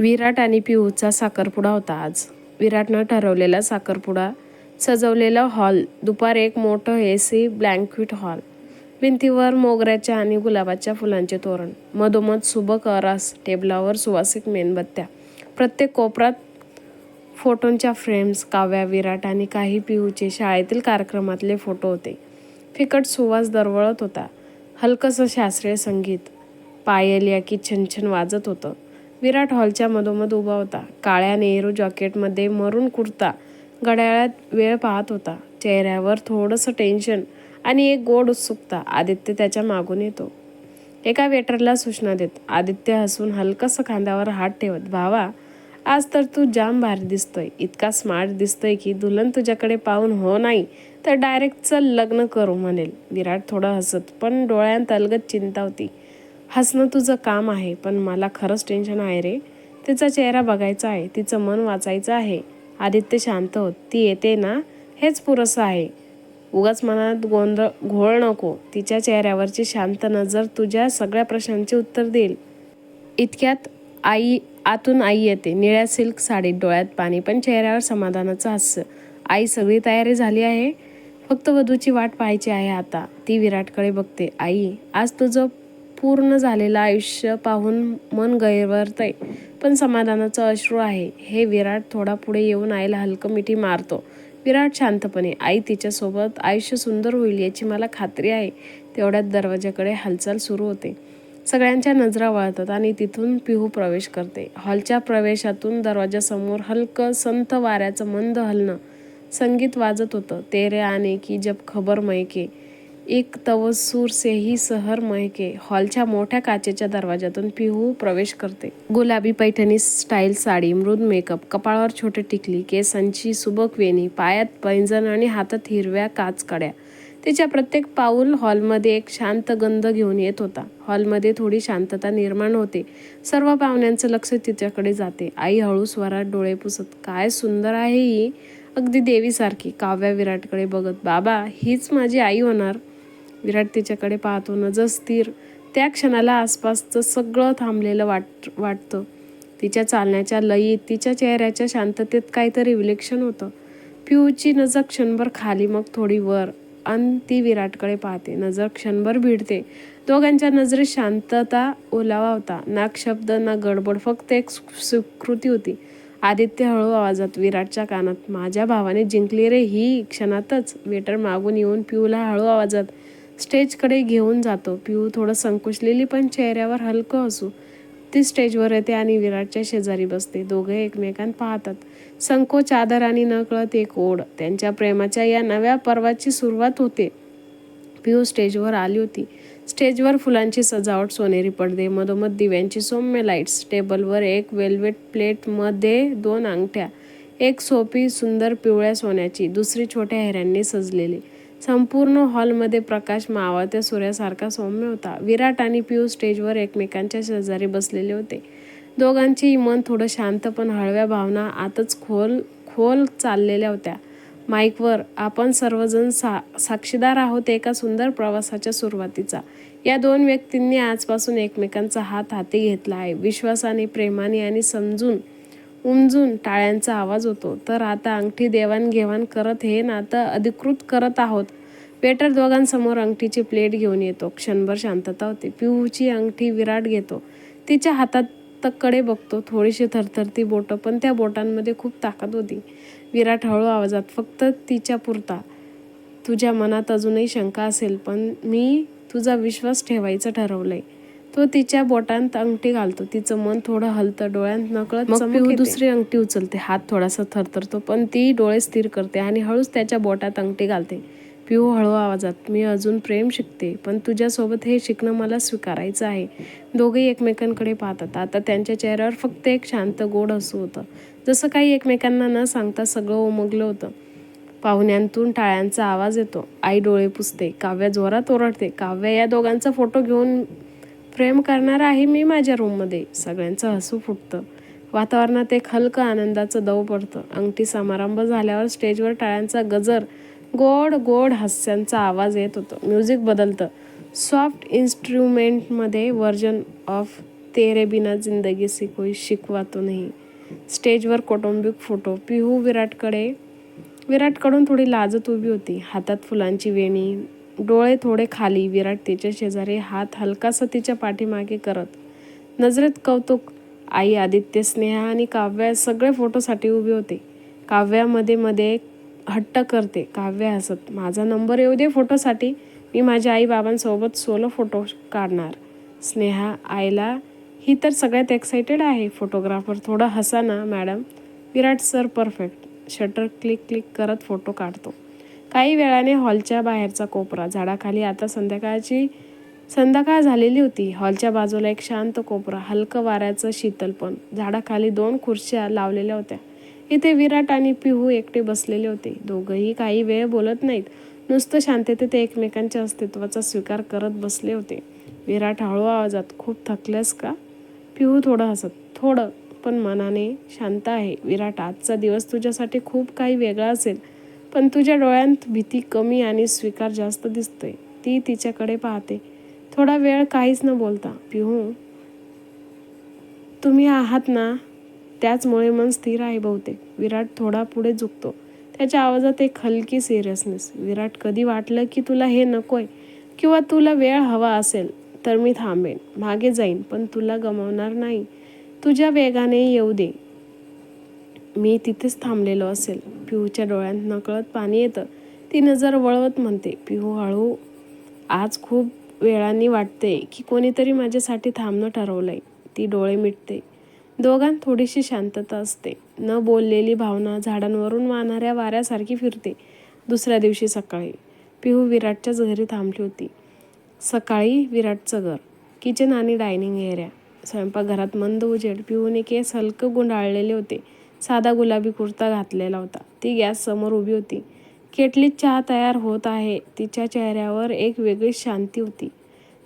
विराट आणि पिऊचा साखरपुडा होता आज. विराटनं ठरवलेला साखरपुडा सजवलेला हॉल दुपार एक मोठं ए सी ब्लँक्विट हॉल भिंतीवर मोगऱ्याच्या आणि गुलाबाच्या फुलांचे तोरण मधोमध सुबक अरास टेबलावर सुवासिक मेणबत्त्या प्रत्येक कोपरात फोटोंच्या फ्रेम्स काव्या विराट आणि काही पिऊचे शाळेतील कार्यक्रमातले फोटो होते. फिकट सुवास दरवळत होता. हलकंसं शास्त्रीय संगीत पायल या की छनछन वाजत होतं. विराट हॉलच्या मधोमध उभा होता. काळ्या नेहरू जॉकेटमध्ये मरून कुर्ता घड्याळात वेळ पाहत होता. चेहऱ्यावर थोडंसं टेन्शन आणि एक गोड उत्सुकता आदित्य त्याच्या मागून येतो. एका वेटरला सूचना देत आदित्य हसून हलकंसं खांद्यावर हात ठेवत भावा आज तर तू जाम भारी दिसतोय. इतका स्मार्ट दिसतोय की दुल्हन तुझ्याकडे पाहून हो नाही तर डायरेक्ट चल लग्न करू म्हणेल. विराट थोडं हसत पण डोळ्यांत अलगत चिंता होती. हसणं तुझं काम आहे पण मला खरंच टेन्शन आहे रे. तिचा चेहरा बघायचा आहे तिचं मन वाचायचं आहे. आदित्य शांत होत ती येते ना? हेच पुरसं आहे. उगाच मनात गोंधळ घोळ नको. तिच्या चेहऱ्यावरची शांत नजर तुझ्या सगळ्या प्रश्नांचे उत्तर देईल. इतक्यात आई आतून आई येते. निळ्या सिल्क साडीत डोळ्यात पाणी पण चेहऱ्यावर समाधानाचं हास्य. आई सगळी तयारी झाली आहे? फक्त वधूची वाट पाहायची आहे आता. ती विराटकडे बघते. आई आज तुझं पूर्ण झालेलं आयुष्य पाहून मन गैरवरतंय. पण समाधानाचं अश्रू आहे. हे विराट थोडा पुढे येऊन आईला हलकं मिठी मारतो. विराट शांतपणे आई तिच्यासोबत आयुष्य सुंदर होईल याची मला खात्री आहे. तेवढ्यात दरवाजाकडे हालचाल सुरू होते. सगळ्यांच्या नजरा वळतात आणि तिथून पिहू प्रवेश करते. हॉलच्या प्रवेशातून दरवाजासमोर हलकं संत वाऱ्याचं मंद हलणं. संगीत वाजत होतं. तेरे आने की जब खबर मैके. एक तवसूर सेही सहर महके हॉलच्या मोठ्या काचेच्या दरवाजातून पिहू प्रवेश करते. गुलाबी पैठणी स्टाईल साडी मृद मेकअप कपाळावर छोटे टिकली केसांची सुबक वेणी पायात पैंजण आणि हातात हिरव्या काचकड्या. तिच्या प्रत्येक पाऊल हॉलमध्ये एक शांत गंध घेऊन येत होता. हॉलमध्ये थोडी शांतता निर्माण होते. सर्व पाहुण्यांचं लक्ष तिच्याकडे जाते. आई हळू स्वरात डोळे पुसत काय सुंदर आहे ही. अगदी देवीसारखी काव्या विराटकडे बघत बाबा हीच माझी आई होणार. विराट तिच्याकडे पाहतो नजर स्थिर. त्या क्षणाला आसपासचं सगळं थांबलेलं वाट वाटतं. तिच्या चालण्याच्या लयीत तिच्या चेहऱ्याच्या शांततेत काहीतरी विलक्षण होतं. पिऊची नजर क्षणभर खाली मग थोडी वर. आणि ती विराटकडे पाहते. नजर क्षणभर भिडते. दोघांच्या नजरेत शांतता ओलावा होता. ना शब्द ना गडबड फक्त एक स्वीकृती होती. आदित्य हळू आवाजात विराटच्या कानात माझ्या भावाने जिंकली रे ही क्षणातच. वेटर मागून येऊन पिऊला हळू आवाजात. स्टेजकडे घेऊन जातो. पिऊ थोडं संकुचलेली पण चेहऱ्यावर हलकं असू. ती स्टेजवर येते आणि विराटच्या शेजारी बसते. दोघे एकमेकांत पाहतात. संकोच आदर आणि नकळत एक ओढ. त्यांच्या प्रेमाच्या या नव्या पर्वाची सुरुवात होते. पिऊ स्टेजवर आली होती. स्टेजवर फुलांची सजावट सोनेरी पडदे मधोमध दिव्यांची सौम्य लाईट्स टेबलवर एक वेल्वेट प्लेटमध्ये दोन अंगठ्या एक सोपी सुंदर पिवळ्या सोन्याची दुसरी छोट्या हेऱ्यांनी सजलेली. संपूर्ण हॉलमध्ये प्रकाश मावळत्या सूर्यासारखा सौम्य होता. विराट आणि पियू स्टेजवर एकमेकांच्या शेजारी बसलेले होते. दोघांची मन थोडं शांत पण हळव्या भावना आतच खोल खोल चाललेल्या होत्या. माईकवर आपण सर्वजण सा साक्षीदार आहोत एका सुंदर प्रवासाच्या सुरुवातीचा. या दोन व्यक्तींनी आजपासून एकमेकांचा हात हाती घेतला आहे. विश्वासाने प्रेमाने आणि समजून उमजून टाळ्यांचा आवाज होतो. तर आता अंगठी देवाणघेवाण करत हे नातं अधिकृत करत आहोत. वेटर दोघांसमोर अंगठीची प्लेट घेऊन येतो. क्षणभर शांतता होते. पिऊची अंगठी विराट घेतो. तिच्या हातात तकडे बघतो. थोडीशी थरथरती बोटं पण त्या बोटांमध्ये खूप ताकद होती. विराट हळू आवाजात फक्त तिच्या पुरता. तुझ्या मनात अजूनही शंका असेल पण मी तुझा विश्वास ठेवायचं ठरवलं आहे तो तिच्या बोटांत अंगठी घालतो. तिचं मन थोडं हलतं डोळ्यांत नकळत मग दुसरी अंगठी उचलते. हात थोडासा थरथरतो पण ती डोळे स्थिर करते आणि हळूच त्याच्या बोटात अंगठी घालते. पिऊ हळू आवाजात मी अजून प्रेम शिकते पण तुझ्यासोबत हे शिकणं मला स्वीकारायचं आहे. दोघेही एकमेकांकडे पाहतात. आता त्यांच्या चेहऱ्यावर फक्त एक शांत गोड हसू होतं. जसं काही एकमेकांना न सांगता सगळं उमगलं होतं. पाहुण्यांतून टाळ्यांचा आवाज येतो. आई डोळे पुसते काव्या जोरात ओरडते. काव्या या दोघांचा फोटो घेऊन प्रेम करणार आहे मी माझ्या रूममध्ये सगळ्यांचं हसू फुटतं. वातावरणात एक हलकं आनंदाचं दव पडतं. अंगठी समारंभ झाल्यावर स्टेजवर टाळ्यांचा गजर गोड गोड हास्यांचा आवाज येत होतो. म्युझिक बदलतं. सॉफ्ट इन्स्ट्रुमेंटमध्ये व्हर्जन ऑफ तेरे बिना जिंदगी सी कोई शिकवा तो नाही. स्टेजवर कौटुंबिक फोटो. पिहू विराटकडे विराटकडून थोडी लाजत उभी होती. हातात फुलांची वेणी डोळे थोडे खाली विराट तिच्या शेजारी हात हलकासा तिच्या पाठीमागे करत. नजरेत कौतुक. आई आदित्य स्नेहा आणि काव्या सगळे फोटोसाठी उभे होते. काव्यामध्ये मध्ये हट्ट करते. काव्य हसत माझा नंबर येऊ दे फोटोसाठी. मी माझ्या आई बाबांसोबत सोलो फोटो काढणार. स्नेहा आईला ही तर सगळ्यात एक्साइटेड आहे. फोटोग्राफर थोडं हसा ना madam Virat sir perfect shutter click click करत फोटो काढतो. काही वेळाने हॉलच्या बाहेरचा कोपरा. झाडाखाली आता संध्याकाळची संध्याकाळ झालेली होती. हॉलच्या बाजूला एक शांत कोपरा हलकं वाऱ्याचं शीतलपण झाडाखाली दोन खुर्च्या लावलेल्या होत्या. इथे विराट आणि पिहू एकटे बसलेले होते. दोघंही काही वेळ बोलत नाहीत. नुसतं शांततेत एकमेकांच्या अस्तित्वाचा स्वीकार करत बसले होते. विराट हळू आवाजात खूप थकलेस का? पिहू थोडं हसत थोडं पण मनाने शांत आहे. विराट आजचा दिवस तुझ्यासाठी खूप काही वेगळा असेल. पण तुझ्या डोळ्यांत भीती कमी आणि स्वीकार जास्त दिसतोय. ती तिच्याकडे पाहते. थोडा वेळ काहीच न बोलता पिहू तुम्ही आहात ना? त्याचमुळे मन स्थिर आहे बहुतेक. विराट थोडा पुढे झुकतो. त्याच्या आवाजात एक हलकी सिरियसनेस विराट कधी वाटलं की तुला हे नकोय? किंवा तुला वेळ हवा असेल तर मी थांबेन. मागे जाईन पण तुला गमावणार नाही. तुझ्या वेगाने येऊ दे. मी तिथेच थांबलेलो असेल. पिहूच्या डोळ्यात नकळत पाणी येतं. ती नजर वळवत म्हणते पिहू हळू. आज खूप वेळाने वाटते की कोणीतरी माझ्यासाठी थांबणं ठरवलं आहे ती डोळे मिटते. दोघांत थोडीशी शांतता असते. न बोललेली भावना झाडांवरून वाहणाऱ्या वाऱ्यासारखी फिरते. दुसऱ्या दिवशी सकाळी पिहू विराटच्याच घरी थांबली होती. सकाळी विराटचं घर किचन आणि डायनिंग एरिया. स्वयंपाकघरात मंद उजेड. पिहूने केस हलकं गुंडाळलेले होते. साधा गुलाबी कुर्ता घातलेला होता. ती गॅस समोर उभी होती. केटलीत चहा तयार होत आहे. तिच्या चेहऱ्यावर एक वेगळी शांती होती.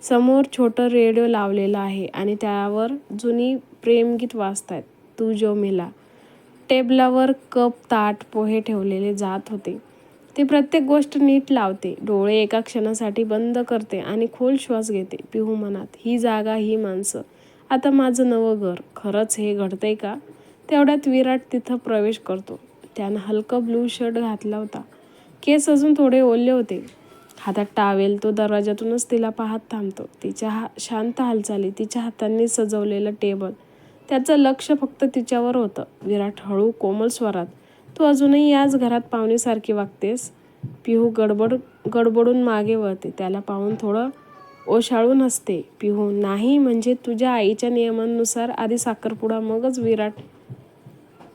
समोर छोटं रेडिओ लावलेलं आहे आणि त्यावर जुनी प्रेमगीत वाजतायत. तू जो मिला. टेबलावर कप ताट पोहे ठेवलेले जात होते. ती प्रत्येक गोष्ट नीट लावते. डोळे एका क्षणासाठी बंद करते आणि खोल श्वास घेते. पिहू मनात ही जागा ही माणसं. आता माझं नवं घर. खरंच हे घडतंय का? तेवढ्यात विराट तिथं प्रवेश करतो. त्यानं हलकं ब्लू शर्ट घातला होता. केस अजून थोडे ओले होते. हातात टावेल तो दरवाजातूनच तिला पाहत थांबतो. तिच्या हा शांत हालचाली तिच्या हातांनी सजवलेलं टेबल. त्याचं लक्ष फक्त तिच्यावर होतं. विराट हळू कोमल स्वरात तू अजूनही याच घरात पाहुणीसारखी वागतेस? पिहू गडबड गडबडून मागे वळते. त्याला पाहून थोडं ओशाळून हसते. पिहू नाही म्हणजे तुझ्या आईच्या नियमांनुसार आधी साखरपुडा मगच विराट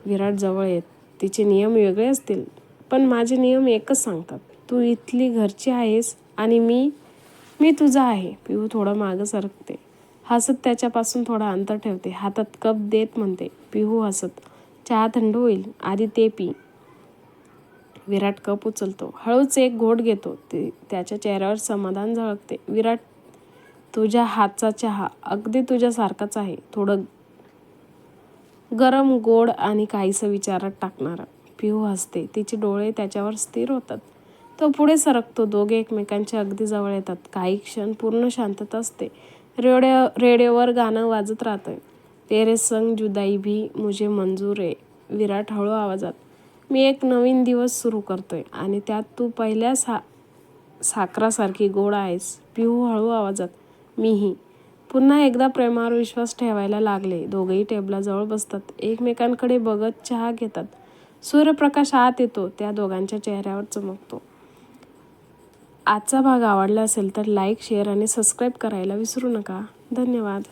विराटजवळ येत. तिचे नियम वेगळे असतील पण माझे नियम एकच सांगतात. तू इथली घरची आहेस आणि मी मी तुझा आहे. पिहू थोडं मागं सरकते. हसत त्याच्यापासून थोडं अंतर ठेवते. हातात कप देत म्हणते. पिहू हसत. चहा थंड होईल. आधी ते पी. विराट कप उचलतो. हळूच एक घोट घेतो. ते त्याच्या चेहऱ्यावर समाधान झळकते. विराट तुझ्या हातचा चहा अगदी तुझ्यासारखाच आहे. थोडं गरम गोड आणि काहीसं विचारात टाकणारा. पिहू हसते. तिचे डोळे त्याच्यावर स्थिर होतात. तो पुढे सरकतो. दोघे एकमेकांच्या अगदी जवळ येतात. काही क्षण पूर्ण शांतता असते. रेडिओ रेडिओवर गाणं वाजत राहतं तेरे संग जुदाई भी मुझे मंजूर आहे विराट हळू आवाजात. मी एक नवीन दिवस सुरू करतोय आणि त्यात तू पहिल्या सा साखरासारखी गोड आहेस. पिहू हळू आवाजात. मीही. पुन्हा एकदा प्रेमावर विश्वास ठेवायला लागले. दोघेही टेबलाजवळ बसतात. एकमेकांकडे बघत चहा घेतात. सूर्यप्रकाश आत येतो. त्या दोघांच्या चेहऱ्यावर चमकतो. आजचा भाग आवडला असेल तर लाईक शेअर आणि सबस्क्राईब करायला विसरू नका. धन्यवाद.